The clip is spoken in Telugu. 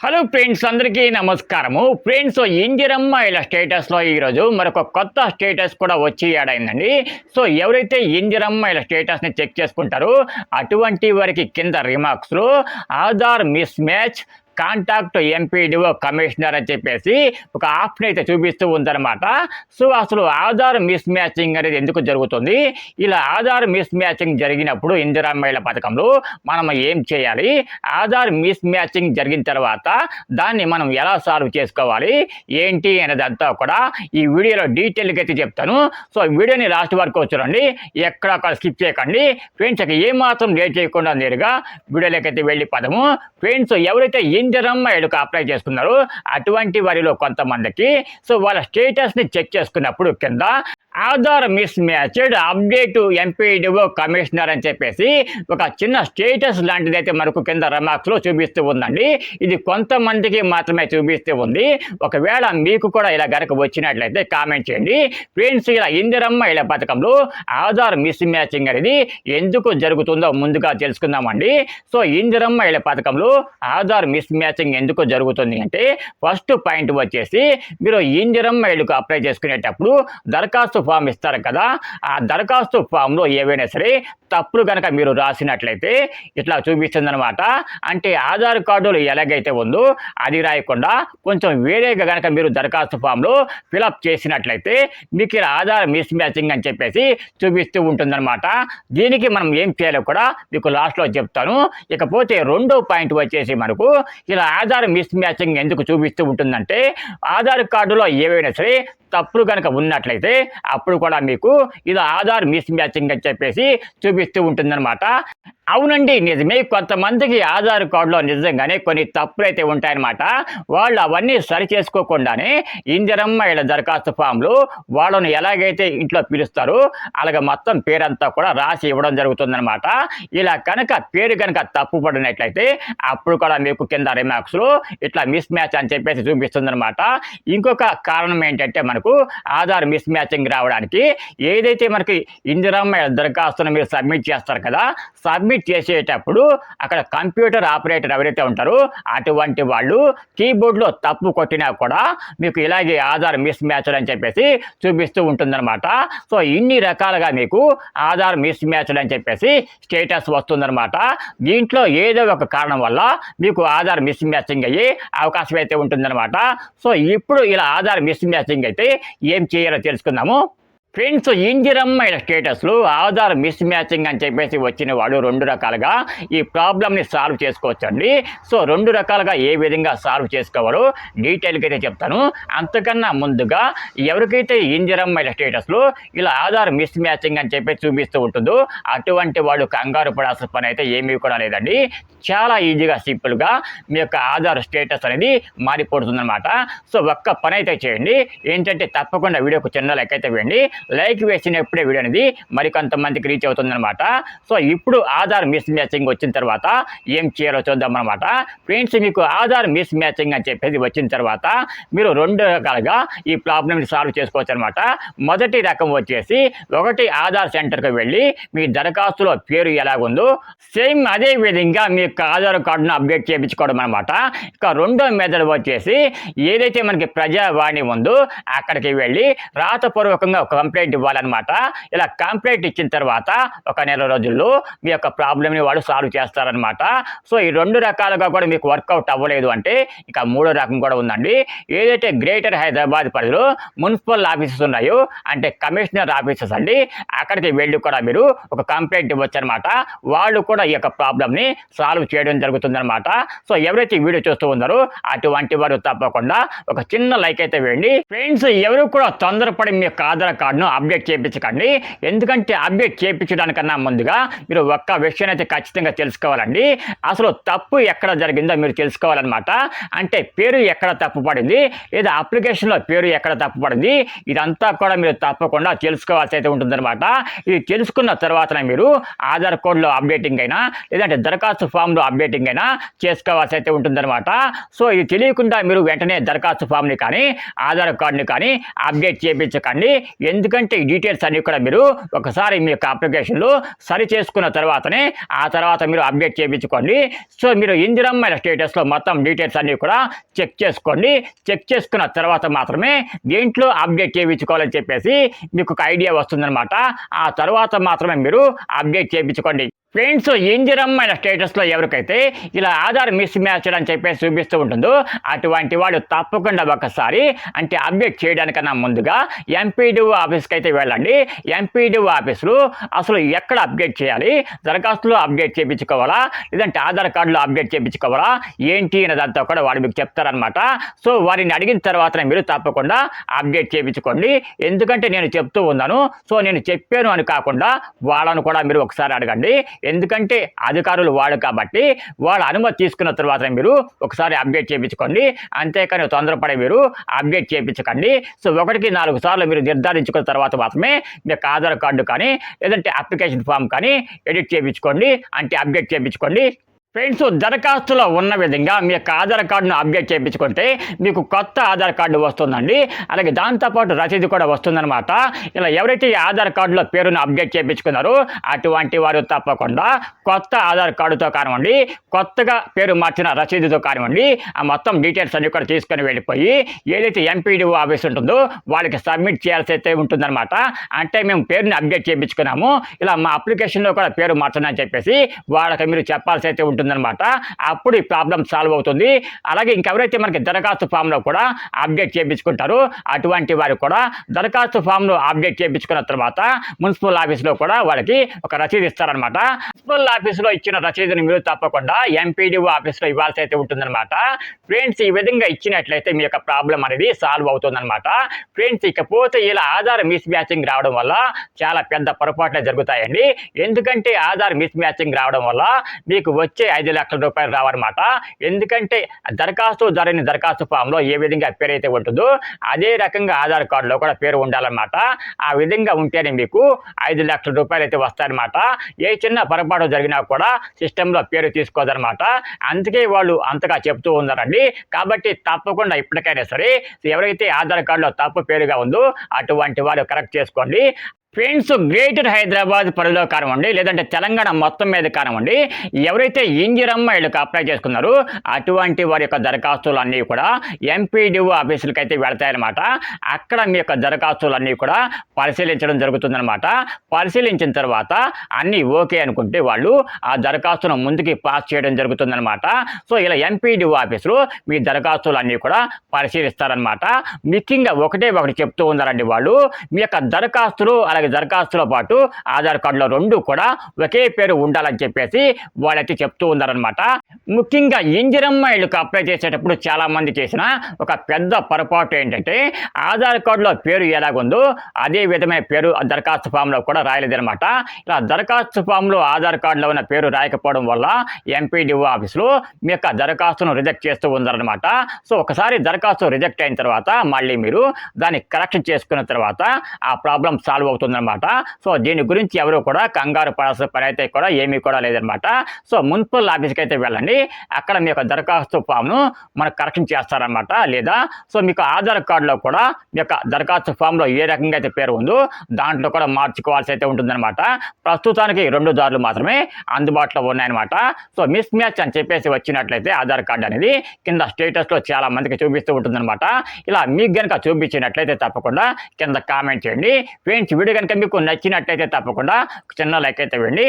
హలో ఫ్రెండ్స్ అందరికీ నమస్కారము. ఫ్రెండ్స్ ఇందిరమ్మ ఇలా స్టేటస్లో ఈరోజు మరొక కొత్త స్టేటస్ కూడా వచ్చి ఏడైందండి సో ఎవరైతే ఇందిరమ్మ ఇలా స్టేటస్ని చెక్ చేసుకుంటారో అటువంటి వారికి కింద రిమార్క్స్లో Aadhaar mismatch contact MPDO commissioner అని చెప్పేసి ఒక ఆప్షన్ అయితే చూపిస్తూ ఉందన్నమాట. సో అసలు ఆధార్ మిస్ మ్యాచింగ్ అనేది ఎందుకు జరుగుతుంది? ఇలా ఆధార్ మిస్ మ్యాచింగ్ జరిగినప్పుడు ఇందిరా మహిళ పథకంలో మనం ఏం చేయాలి? ఆధార్ మిస్ మ్యాచింగ్ జరిగిన తర్వాత దాన్ని మనం ఎలా సాల్వ్ చేసుకోవాలి? ఏంటి అనేదంతా కూడా ఈ వీడియోలో డీటెయిల్గా అయితే చెప్తాను. సో వీడియోని లాస్ట్ వరకు చూడండి. ఎక్కడ అక్కడ స్కిప్ చేయకండి. ఫ్రెండ్స్ ఏమాత్రం లేట్ చేయకుండా నేరుగా వీడియోలోకి అయితే వెళ్ళి పదము. ఫ్రెండ్స్ ఎవరైతే ఇంజరమ్మ ఎడుక అప్లై చేసుకున్నారు. అటువంటి వారిలో కొంతమందికి సో వాళ్ళ స్టేటస్ని చెక్ చేసుకున్నప్పుడు కింద Aadhaar mismatched update MPDO commissioner అని చెప్పేసి ఒక చిన్న స్టేటస్ లాంటిది అయితే మనకు కింద రిమార్క్స్లో చూపిస్తూ ఉందండి. ఇది కొంతమందికి మాత్రమే చూపిస్తూ ఉంది. ఒకవేళ మీకు కూడా ఇలా గనక వచ్చినట్లయితే కామెంట్ చేయండి. ఫ్రెండ్స్ ఇలా ఇందిరమ్మ ఇలా పథకంలో ఆధార్ మిస్ మ్యాచింగ్ అనేది ఎందుకు జరుగుతుందో ముందుగా తెలుసుకుందామండి. సో ఇందిరమ్మ ఇలా పథకంలో ఆధార్ మిస్ మ్యాచింగ్ ఎందుకు జరుగుతుంది అంటే ఫస్ట్ పాయింట్ వచ్చేసి మీరు ఇంజరం ఇళ్ళకు అప్లై చేసుకునేటప్పుడు దరఖాస్తు ఫామ్ ఇస్తారు కదా. ఆ దరఖాస్తు ఫామ్లో ఏవైనా సరే తప్పులు కనుక మీరు రాసినట్లయితే ఇట్లా చూపిస్తుందనమాట అంటే ఆధార్ కార్డులు ఎలాగైతే ఉందో అది రాయకుండా కొంచెం వేరేగా కనుక మీరు దరఖాస్తు ఫామ్లో ఫిలప్ చేసినట్లయితే మీకు ఇలా ఆధార్ మిస్ మ్యాచింగ్ అని చెప్పేసి చూపిస్తూ ఉంటుందన్నమాట. దీనికి మనం ఏం చేయాలో కూడా మీకు లాస్ట్లో చెప్తాను. ఇకపోతే రెండో పాయింట్ వచ్చేసి మనకు ఇలా ఆధార్ మిస్ మ్యాచింగ్ ఎందుకు చూపిస్తూ ఉంటుందంటే ఆధార్ కార్డులో ఏవైనా సరే తప్పులు కనుక ఉన్నట్లయితే అప్పుడు కూడా మీకు ఇది ఆధార్ మిస్ మ్యాచింగ్ అని చెప్పేసి చూపిస్తూ ఉంటుందన్నమాట. అవునండి నిజమే. కొంతమందికి ఆధార్ కార్డులో నిజంగానే కొన్ని తప్పులు అయితే ఉంటాయన్నమాట. వాళ్ళు అవన్నీ సరి చేసుకోకుండానే ఇంజరమ్మ ఇలా దరఖాస్తు ఫామ్లు వాళ్ళను ఎలాగైతే ఇంట్లో పిలుస్తారో అలాగే మొత్తం పేరంతా కూడా రాసి ఇవ్వడం జరుగుతుందన్నమాట. ఇలా కనుక పేరు కనుక తప్పు పడినట్లయితే అప్పుడు కూడా మీకు కింద రిమార్క్స్లో ఇట్లా మిస్ మ్యాచ్ అని చెప్పేసి చూపిస్తుందన్నమాట. ఇంకొక కారణం ఏంటంటే మనకు ఆధార్ మిస్ మ్యాచింగ్ రావడానికి ఏదైతే మనకి ఇందిరమ్మ దరఖాస్తును మీరు సబ్మిట్ చేస్తారు కదా సబ్మిట్ చేసేటప్పుడు అక్కడ కంప్యూటర్ ఆపరేటర్ ఎవరైతే ఉంటారో అటువంటి వాళ్ళు కీబోర్డ్లో తప్పు కొట్టినా కూడా మీకు ఇలాగే ఆధార్ మిస్ మ్యాచ్ అని చెప్పేసి చూపిస్తూ ఉంటుందన్నమాట. సో ఇన్ని రకాలుగా మీకు ఆధార్ మిస్ మ్యాచ్ అని చెప్పేసి స్టేటస్ వస్తుందన్నమాట. దీంట్లో ఏదో ఒక కారణం వల్ల మీకు ఆధార్ మిస్ మ్యాచింగ్ అయ్యే అవకాశం అయితే ఉంటుందన్నమాట. సో ఇప్పుడు ఇలా ఆధార్ మిస్ మ్యాచింగ్ అయితే ఏం చేయాలో తెలుసుకుందాము. ఫ్రెండ్స్ ఇంజిరమ్మైన స్టేటస్లు ఆధార్ మిస్ మ్యాచింగ్ అని చెప్పేసి వచ్చిన వాడు రెండు రకాలుగా ఈ ప్రాబ్లమ్ని సాల్వ్ చేసుకోవచ్చండి. సో రెండు రకాలుగా ఏ విధంగా సాల్వ్ చేసుకోవాలో డీటెయిల్గా అయితే చెప్తాను. అంతకన్నా ముందుగా ఎవరికైతే ఇంజిరమ్మైన స్టేటస్లు ఇలా ఆధార్ మిస్ మ్యాచింగ్ అని చెప్పి చూపిస్తూ ఉంటుందో అటువంటి వాళ్ళు కంగారు పడాల్సిన పని అయితే ఏమీ కూడా లేదండి. చాలా ఈజీగా సింపుల్గా మీ యొక్క ఆధార్ స్టేటస్ అనేది మారిపోతుందన్నమాట. సో ఒక్క పని అయితే చేయండి. ఏంటంటే తప్పకుండా వీడియోకు చిన్న లెక్క అయితే వేయండి. లైక్ వేసినప్పుడే వీడియో అనేది మరికొంతమందికి రీచ్ అవుతుందన్నమాట. సో ఇప్పుడు ఆధార్ మిస్ మ్యాచింగ్ వచ్చిన తర్వాత ఏం చేయాలో చూద్దాం అనమాట ఫ్రెండ్స్ మీకు ఆధార్ మిస్ మ్యాచింగ్ అని చెప్పేసి వచ్చిన తర్వాత మీరు రెండు రకాలుగా ఈ ప్రాబ్లమ్ని సాల్వ్ చేసుకోవచ్చు అనమాట మొదటి రకం వచ్చేసి ఒకటి ఆధార్ సెంటర్కి వెళ్ళి మీ దరఖాస్తులో పేరు ఎలాగుందో సేమ్ అదే విధంగా మీ యొక్క ఆధార్ కార్డును అప్డేట్ చేయించుకోవడం అనమాట ఇక రెండో మెథడ్ వచ్చేసి ఏదైతే మనకి ప్రజావాణి ఉందో అక్కడికి వెళ్ళి రాతపూర్వకంగా ఒక కంప్లైంట్ ఇవ్వాలన్నమాట. ఇలా కంప్లైంట్ ఇచ్చిన తర్వాత ఒక నెల రోజుల్లో మీ యొక్క ప్రాబ్లమ్ని వాళ్ళు సాల్వ్ చేస్తారనమాట సో ఈ రెండు రకాలుగా కూడా మీకు వర్కౌట్ అవ్వలేదు అంటే ఇక మూడో రకం కూడా ఉందండి. ఏదైతే గ్రేటర్ హైదరాబాద్ పరిధిలో మున్సిపల్ ఆఫీసెస్ ఉన్నాయో అంటే కమిషనర్ ఆఫీసెస్ అండి అక్కడికి వెళ్ళి కూడా మీరు ఒక కంప్లైంట్ ఇవ్వచ్చు అనమాట వాళ్ళు కూడా ఈ యొక్క ప్రాబ్లమ్ని సాల్వ్ చేయడం జరుగుతుందన్నమాట. సో ఎవరైతే వీడియో చూస్తూ ఉన్నారో అటువంటి వారు తప్పకుండా ఒక చిన్న లైక్ అయితే వేయండి. ఫ్రెండ్స్ ఎవరు కూడా తొందరపడి మీ యొక్క ఆధార్ కార్డును అప్డేట్ చేయించకండి. ఎందుకంటే అప్డేట్ చేయించడానికన్నా ముందుగా మీరు ఒక్క విషయం అయితే ఖచ్చితంగా తెలుసుకోవాలండి. అసలు తప్పు ఎక్కడ జరిగిందో మీరు తెలుసుకోవాలన్నమాట. అంటే పేరు ఎక్కడ తప్పు పడింది? లేదా అప్లికేషన్లో పేరు ఎక్కడ తప్పు పడింది? ఇదంతా కూడా మీరు తప్పకుండా తెలుసుకోవాల్సి అయితే ఉంటుందన్నమాట. ఇది తెలుసుకున్న తర్వాతనే మీరు ఆధార్ కోడ్లో అప్డేటింగ్ అయినా లేదంటే దరఖాస్తు ఫామ్లో అప్డేటింగ్ అయినా చేసుకోవాల్సి అయితే ఉంటుందన్నమాట. సో ఇది తెలియకుండా మీరు వెంటనే దరఖాస్తు ఫామ్ని కానీ ఆధార్ కార్డుని కానీ అప్డేట్ చేయించకండి. ఎందుకు ఎందుకంటే ఈ డీటెయిల్స్ అన్నీ కూడా మీరు ఒకసారి మీ యొక్క అప్లికేషన్లో సరి చేసుకున్న తర్వాతనే ఆ తర్వాత మీరు అప్డేట్ చేయించుకోండి. సో మీరు ఇందిరమ్మ స్టేటస్లో మొత్తం డీటెయిల్స్ అన్నీ కూడా చెక్ చేసుకోండి. చెక్ చేసుకున్న తర్వాత మాత్రమే దేంట్లో అప్డేట్ చేయించుకోవాలని చెప్పేసి మీకు ఒక ఐడియా వస్తుందన్నమాట. ఆ తర్వాత మాత్రమే మీరు అప్డేట్ చేయించుకోండి. ఫ్రెండ్స్ ఇంజిరమ్మైన స్టేటస్లో ఎవరికైతే ఇలా ఆధార్ మిస్ మ్యాచ్ అని చెప్పేసి చూపిస్తూ ఉంటుందో అటువంటి వాడు తప్పకుండా ఒకసారి అంటే అప్డేట్ చేయడానికన్నా ముందుగా ఎంపీడీఓ ఆఫీస్కి అయితే వెళ్ళండి. ఎంపీడీఓ ఆఫీసులో అసలు ఎక్కడ అప్డేట్ చేయాలి? దరఖాస్తులో అప్డేట్ చేయించుకోవాలా? లేదంటే ఆధార్ కార్డులో అప్డేట్ చేయించుకోవాలా? ఏంటి అనే దాంతో కూడా వాడు మీకు చెప్తారనమాట సో వారిని అడిగిన తర్వాతనే మీరు తప్పకుండా అప్డేట్ చేయించుకోండి. ఎందుకంటే నేను చెప్తూ ఉన్నాను. సో నేను చెప్పాను అని కాకుండా వాళ్ళను కూడా మీరు ఒకసారి అడగండి. ఎందుకంటే అధికారులు వాళ్ళు కాబట్టి వాళ్ళ అనుమతి తీసుకున్న తర్వాత మీరు ఒకసారి అప్డేట్ చేయించుకోండి. అంతేకాని తొందరపడే మీరు అప్డేట్ చేయించకండి. సో ఒకటికి నాలుగు సార్లు మీరు నిర్ధారించుకున్న తర్వాత మాత్రమే మీకు ఆధార్ కార్డు కానీ లేదంటే అప్లికేషన్ ఫామ్ కానీ ఎడిట్ చేయించుకోండి. అంటే అప్డేట్ చేయించుకోండి. ఫ్రెండ్స్ దరఖాస్తులో ఉన్న విధంగా మీ యొక్క ఆధార్ కార్డును అప్డేట్ చేయించుకుంటే మీకు కొత్త ఆధార్ కార్డు వస్తుందండి. అలాగే దాంతోపాటు రసీదు కూడా వస్తుందన్నమాట. ఇలా ఎవరైతే ఈ ఆధార్ కార్డులో పేరును అప్డేట్ చేయించుకున్నారో అటువంటి వారు తప్పకుండా కొత్త ఆధార్ కార్డుతో కానివ్వండి కొత్తగా పేరు మార్చిన రసీదుతో కానివ్వండి ఆ మొత్తం డీటెయిల్స్ అన్ని కూడా తీసుకొని వెళ్ళిపోయి ఏదైతే ఎంపీడీఓ ఆఫీస్ ఉంటుందో వాళ్ళకి సబ్మిట్ చేయాల్సి అయితే ఉంటుందన్నమాట. అంటే మేము పేరుని అప్డేట్ చేయించుకున్నాము. ఇలా మా అప్లికేషన్లో కూడా పేరు మార్చండి అని చెప్పేసి వాళ్ళకి మీరు చెప్పాల్సి అయితే ఉంటుందన్నమాట. అప్పుడు ఈ ప్రాబ్లం సాల్వ్ అవుతుంది. అలాగే ఇంకెవరైతే మనకి దరఖాస్తు ఫామ్లో కూడా అప్డేట్ చేయించుకుంటారో అటువంటి వారు కూడా దరఖాస్తు ఫామ్ను అప్డేట్ చేయించుకున్న తర్వాత మున్సిపల్ ఆఫీస్లో కూడా వాళ్ళకి ఒక రసీదు ఇస్తారనమాట మున్సిపల్ ఆఫీస్లో ఇచ్చిన రసీదుని మీరు తప్పకుండా ఎంపీడీఓ ఆఫీస్లో ఇవ్వాల్సి అయితే ఉంటుందన్నమాట. ఫ్రెండ్స్ ఈ విధంగా ఇచ్చినట్లయితే మీ యొక్క ప్రాబ్లం అనేది సాల్వ్ అవుతుందన్నమాట. ఫ్రెండ్స్ ఇకపోతే ఇలా ఆధార్ మిస్ మ్యాచింగ్ రావడం వల్ల చాలా పెద్ద పొరపాట్లే జరుగుతాయండి. ఎందుకంటే ఆధార్ మిస్ మ్యాచింగ్ రావడం వల్ల మీకు వచ్చే ఐదు లక్షల రూపాయలు రావన్నమాట. ఎందుకంటే దరఖాస్తు ధరని దరఖాస్తు ఫామ్లో ఏ విధంగా పేరు అయితే ఉంటుందో అదే రకంగా ఆధార్ కార్డులో కూడా పేరు ఉండాలన్నమాట. ఆ విధంగా ఉంటేనే మీకు ఐదు లక్షల రూపాయలు అయితే వస్తాయన్నమాట. ఏ చిన్న పొరపాటు జరిగినా కూడా సిస్టంలో పేరు తీసుకోదన్నమాట. అందుకే వాళ్ళు అంతగా చెప్తూ ఉన్నారండి. కాబట్టి తప్పకుండా ఇప్పటికైనా సరే ఎవరైతే ఆధార్ కార్డులో తప్పు పేరుగా ఉందో అటువంటి వాళ్ళు కరెక్ట్ చేసుకోండి. ఫ్రెండ్స్ గ్రేటర్ హైదరాబాద్ పరిధిలో కానివ్వండి లేదంటే తెలంగాణ మొత్తం మీద కానివ్వండి ఎవరైతే ఇంజిరమ్మ వీళ్ళకి అప్లై చేసుకున్నారో అటువంటి వారి యొక్క దరఖాస్తులు అన్నీ కూడా ఎంపీడీఓ ఆఫీసులకి అయితే వెళతాయన్నమాట. అక్కడ మీ యొక్క దరఖాస్తులు అన్నీ కూడా పరిశీలించడం జరుగుతుందన్నమాట. పరిశీలించిన తర్వాత అన్నీ ఓకే అనుకుంటే వాళ్ళు ఆ దరఖాస్తును ముందుకి పాస్ చేయడం జరుగుతుందన్నమాట. సో ఇలా ఎంపీడీఓ ఆఫీసులో మీ దరఖాస్తులు అన్నీ కూడా పరిశీలిస్తారనమాట ముఖ్యంగా ఒకటే ఒకటి చెప్తూ ఉన్నారండి వాళ్ళు. మీ యొక్క దరఖాస్తులు అలాగే దరఖాస్తులో పాటు ఆధార్ కార్డులో రెండు కూడా ఒకే పేరు ఉండాలని చెప్పేసి వాళ్ళైతే చెప్తూ ఉన్నారనమాట ముఖ్యంగా ఇంజిరమ్మ ఇళ్ళకి అప్లై చేసేటప్పుడు చాలా మంది చేసిన ఒక పెద్ద పొరపాటు ఏంటంటే ఆధార్ కార్డులో పేరు ఎలాగుందో అదే విధమైన పేరు దరఖాస్తు ఫామ్లో కూడా రాయలేదనమాట ఇలా దరఖాస్తు ఫామ్లో ఆధార్ కార్డులో ఉన్న పేరు రాయకపోవడం వల్ల ఎంపీడీఓ ఆఫీస్లో మీ యొక్క దరఖాస్తును రిజెక్ట్ చేస్తూ ఉన్నారనమాట సో ఒకసారి దరఖాస్తు రిజెక్ట్ అయిన తర్వాత మళ్ళీ మీరు దాన్ని కరెక్షన్ చేసుకున్న తర్వాత ఆ ప్రాబ్లం సాల్వ్ అవుతుంది. ఉందన్నమాట. సో దీని గురించి ఎవరు కూడా కంగారు పడాల్సిన పని అయితే కూడా ఏమీ కూడా లేదనమాట సో మున్సిపల్ ఆఫీస్కి అయితే వెళ్ళండి. అక్కడ మీ యొక్క దరఖాస్తు ఫామ్ను మనకు కరెక్షన్ చేస్తారనమాట లేదా సో మీకు ఆధార్ కార్డులో కూడా మీ యొక్క దరఖాస్తు ఫామ్లో ఏ రకంగా అయితే పేరు ఉందో దాంట్లో కూడా మార్చుకోవాల్సి అయితే ఉంటుందన్నమాట. ప్రస్తుతానికి రెండు దారులు మాత్రమే అందుబాటులో ఉన్నాయన్నమాట. సో మిస్ మ్యాచ్ అని చెప్పేసి వచ్చినట్లయితే ఆధార్ కార్డు అనేది కింద స్టేటస్లో చాలా మందికి చూపిస్తూ ఉంటుందన్నమాట. ఇలా మీకు కనుక చూపించినట్లయితే తప్పకుండా కింద కామెంట్ చేయండి. ఫ్రెండ్స్ విడిగా కనుక మీకు నచ్చినట్టయితే తప్పకుండా చిన్న లైక్ అయితే ఇవ్వండి.